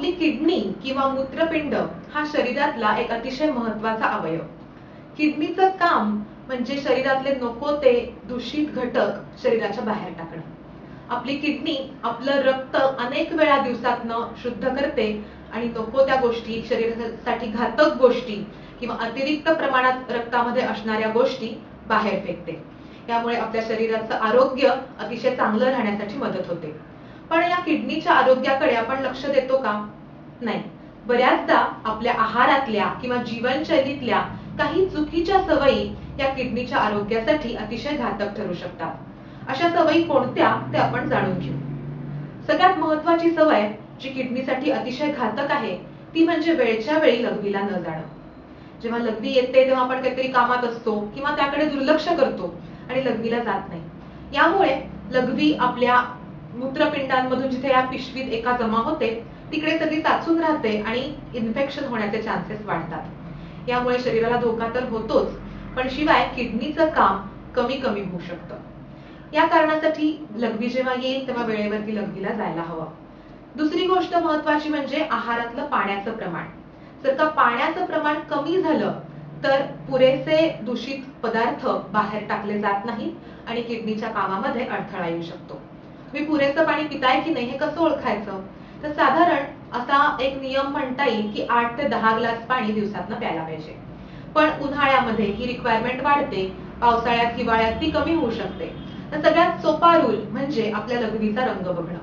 आपली किडनी किंवा मूत्रपिंड हा शरीरातला एक अतिशय महत्त्वाचा अवयव. किडनीचं काम म्हणजे शरीरातले नको ते दूषित घटक शरीराच्या बाहेर टाकणं. आपली किडनी आपलं रक्त अनेक वेळा दिवसातनं शुद्ध करते आणि नको त्या गोष्टी शरीरासाठी घातक गोष्टी किंवा अतिरिक्त प्रमाणात रक्तामध्ये असणाऱ्या गोष्टी बाहेर फेकते. त्यामुळे आपल्या शरीराचं आरोग्य अतिशय चांगलं राहण्यासाठी मदत होते. पण या किडनीच्या आरोग्याकडे आपण लक्ष देतो का? नाही. बऱ्याचदा आपल्या आहारातल्या किंवा जीवनशैलीतल्या काही चुकीच्या सवयी या किडनीच्या आरोग्यासाठी अतिशय घातक ठरू शकतात. अशा सवयी कोणत्या ते आपण जाणून घेऊ. सगळ्यात महत्वाची सवय जी किडनीसाठी अतिशय घातक आहे ती म्हणजे वेळच्या वेळी लघवीला न जाणं. जेव्हा लघवी येते तेव्हा आपण काहीतरी कामात असतो किंवा त्याकडे दुर्लक्ष करतो आणि लघवीला जात नाही. यामुळे लघवी आपल्या मूत्रपिंडांमधून जिथे या पिशवीत एका जमा होते तिकडे सगळी साचून राहते आणि इन्फेक्शन होण्याचे चान्सेस वाढतात. यामुळे शरीराला धोका तर होतोच पण शिवाय किडनीचं काम कमी कमी होऊ शकतं. या कारणासाठी लघवी जेव्हा येईल तेव्हा वेळेवरती लघवीला जायला हवं. दुसरी गोष्ट महत्वाची म्हणजे आहारातलं पाण्याचं प्रमाण. जर का पाण्याचं प्रमाण कमी झालं तर पुरेसे दूषित पदार्थ बाहेर टाकले जात नाही आणि किडनीच्या कामामध्ये अडथळा येऊ शकतो. मी पुरेसं पाणी पिताय की नाही हे कसं ओळखायचं? तर साधारण असा एक नियम म्हणता येईल की आठ ते दहा ग्लास पाणी दिवसातनं प्यायला पाहिजे. पण उन्हाळ्यामध्ये ही रिक्वायरमेंट वाढते पावसाळ्यात हिवाळ्यात ती कमी होऊ शकते. तर सगळ्यात सोपा रूल म्हणजे आपल्या लघवीचा रंग बघणं.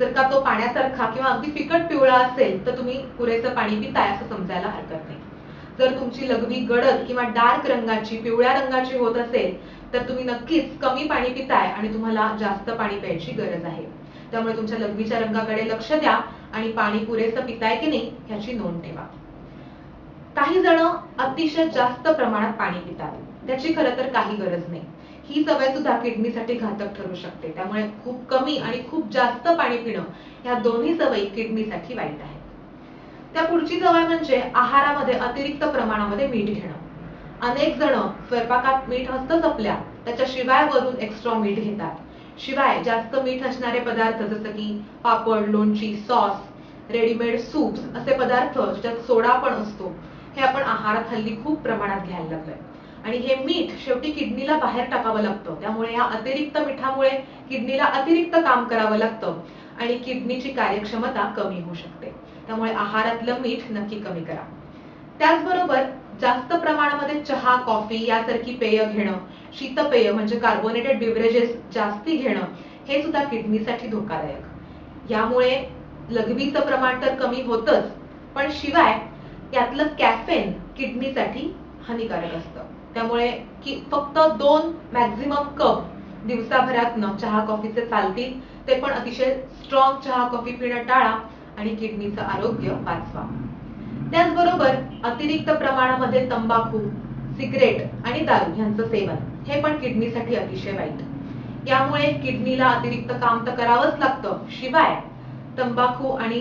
जर का तो पाण्यासारखा किंवा अगदी फिकट पिवळा असेल तर तुम्ही पुरेसं पाणी पिताय असं समजायला हरकत नाही. जर तुमची लघवी गडद किंवा डार्क रंगाची पिवळ्या रंगाची होत असेल तर तुम्ही नक्कीच कमी पाणी पिताय आणि तुम्हाला जास्त पाणी प्यायची गरज आहे. त्यामुळे तुमच्या लघवीच्या रंगाकडे लक्ष द्या आणि पाणी पुरेसं पिताय की नाही ह्याची नोंद ठेवा. काही जण अतिशय जास्त प्रमाणात पाणी पितात. त्याची खरं तर काही गरज नाही. ही सवय सुद्धा किडनीसाठी घातक ठरू शकते. त्यामुळे खूप कमी आणि खूप जास्त पाणी पिणं ह्या दोन्ही सवयी किडनीसाठी वाईट आहेत. त्या पुढची सवय म्हणजे आहारामध्ये अतिरिक्त प्रमाणामध्ये मीठ घेणं. अनेक जण स्वयंपाकात मीठ असतंच आपल्या त्याच्याशिवाय वरून एक्स्ट्रा मीठ घेतात. शिवाय जास्त मीठ असणारे पदार्थ जसं की पापड लोणची सॉस रेडीमेड सूप असे पदार्थ ज्यात सोडा पण असतो हे आपण आहारात हल्ली खूप प्रमाणात घ्यायला लागलोय. आणि हे मीठ शेवटी किडनीला बाहेर टाकावं लागतं. त्यामुळे या अतिरिक्त मिठामुळे किडनीला अतिरिक्त काम करावं लागतं आणि किडनीची कार्यक्षमता कमी होऊ शकते. त्यामुळे आहारातलं मीठ नक्की कमी करा. त्याचबरोबर जास्त प्रमाणामध्ये चहा कॉफी यासारखी पेय घेणं शीतपेय म्हणजे कार्बोनेटेड बिव्हरेजेस जास्ती घेणं हे सुद्धा किडनीसाठी धोकादायक. यामुळे लघवीचं प्रमाण तर कमी होतच पण शिवाय यातलं कॅफेन किडनीसाठी हानिकारक असतं. त्यामुळे की फक्त दोन मॅक्झिमम कप दिवसाभरातनं चहा कॉफीचे चालतील ते पण अतिशय स्ट्रॉंग चहा कॉफी पिणं टाळा आणि किडनीचं आरोग्य वाचवा. त्याचबरोबर अतिरिक्त प्रमाणामध्ये तंबाखू सिगरेट आणि दारू यांचं सेवन. हे पण किडनीसाठी अतिशय वाईट. यामुळे किडनीला अतिरिक्त काम तर करावंच लागतं. शिवाय तंबाखू आणि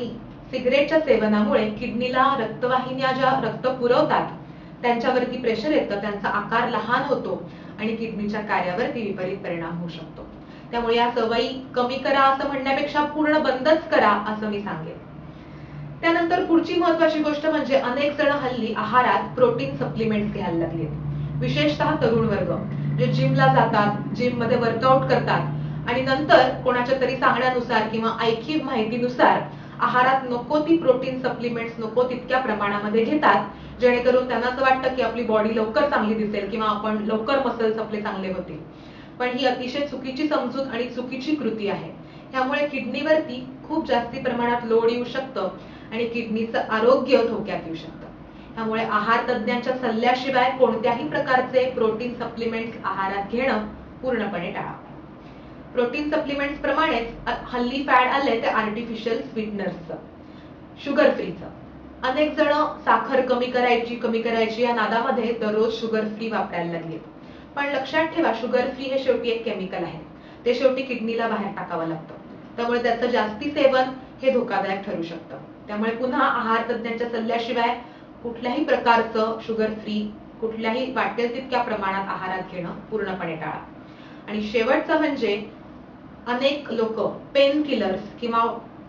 सिगरेटच्या सेवनामुळे किडनीला रक्तवाहिन्या ज्या रक्त पुरवतात त्यांच्यावरती प्रेशर येतं त्यांचा आकार लहान होतो आणि किडनीच्या कार्यावरती विपरीत परिणाम होऊ शकतो. त्यामुळे या सवयी कमी करा असं म्हणण्यापेक्षा पूर्ण बंदच करा असं मी सांगेन. त्यानंतर पुढची महत्वाची गोष्ट म्हणजे अनेक जण हल्ली आहारात प्रोटीन सप्लिमेंट घ्यायला लागलेत. विशेषतः तरुण वर्ग जे जिमला जातात जिममध्ये वर्कआउट करतात. आणि नंतर कोणाच्या तरी सांगण्यानुसार किंवा ऐकी माहितीनुसार आहारात नको ती प्रोटीन सप्लिमेंट्स नको तितक्या प्रमाणामध्ये घेतात जेणेकरून त्यांना असं वाटतं की आपली बॉडी लवकर चांगली दिसेल किंवा आपण लवकर मसल्स आपले चांगले होतील. पण ही अतिशय चुकीची समजूत आणि चुकीची कृती आहे. त्यामुळे किडनीवरती खूप जास्ती प्रमाणात लोड येऊ शकतं आणि किडनीचं आरोग्य धोक्यात येऊ शकतं. त्यामुळे आहार तज्ज्ञांच्या सल्ल्याशिवाय कोणत्याही प्रकारचे प्रोटीन सप्लिमेंट्स आहारात घेणं पूर्णपणे टाळा प्रोटीन सप्लिमेंट्स प्रमाणेच हल्ली फॅड आले ते आर्टिफिशियल स्वीटनर्सचं शुगर फ्रीचं अनेक जण साखर कमी करायची कमी करायची या नादामध्ये दररोज शुगर फ्री वापरायला लागले पण लक्षात ठेवा शुगर फ्री हे शेवटी एक केमिकल आहे. ते शेवटी किडनीला बाहेर टाकावं लागतं. त्यामुळे त्याचं जास्ती सेवन हे धोकादायक ठरू शकतं. त्यामुळे पुन्हा आहार तज्ज्ञांच्या सल्ल्याशिवाय कुठल्याही प्रकारचं शुगर फ्री कुठल्याही वाटेल तितक्या प्रमाणात आहारात घेणं पूर्णपणे टाळा. आणि शेवटचं म्हणजे अनेक लोक पेन किलर्स किंवा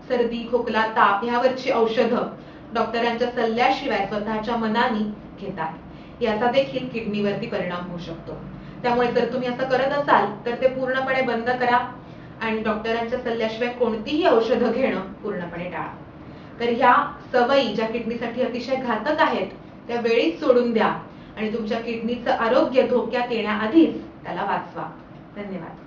सर्दी खोकला ताप ह्यावरची औषधं डॉक्टरांच्या सल्ल्याशिवाय स्वतःच्या मनाने घेतात. याचा देखील किडनीवरती परिणाम होऊ शकतो. त्यामुळे जर तुम्ही असं करत असाल तर ते पूर्णपणे बंद करा आणि डॉक्टरांच्या सल्ल्याशिवाय कोणतीही औषधं घेणं पूर्णपणे टाळा. तर ह्या सवयी ज्या किडनीसाठी अतिशय घातक आहेत त्या वेळीच सोडून द्या. आणि तुमच्या किडनीचं आरोग्य धोक्यात येण्याआधीच त्याला वाचवा. धन्यवाद.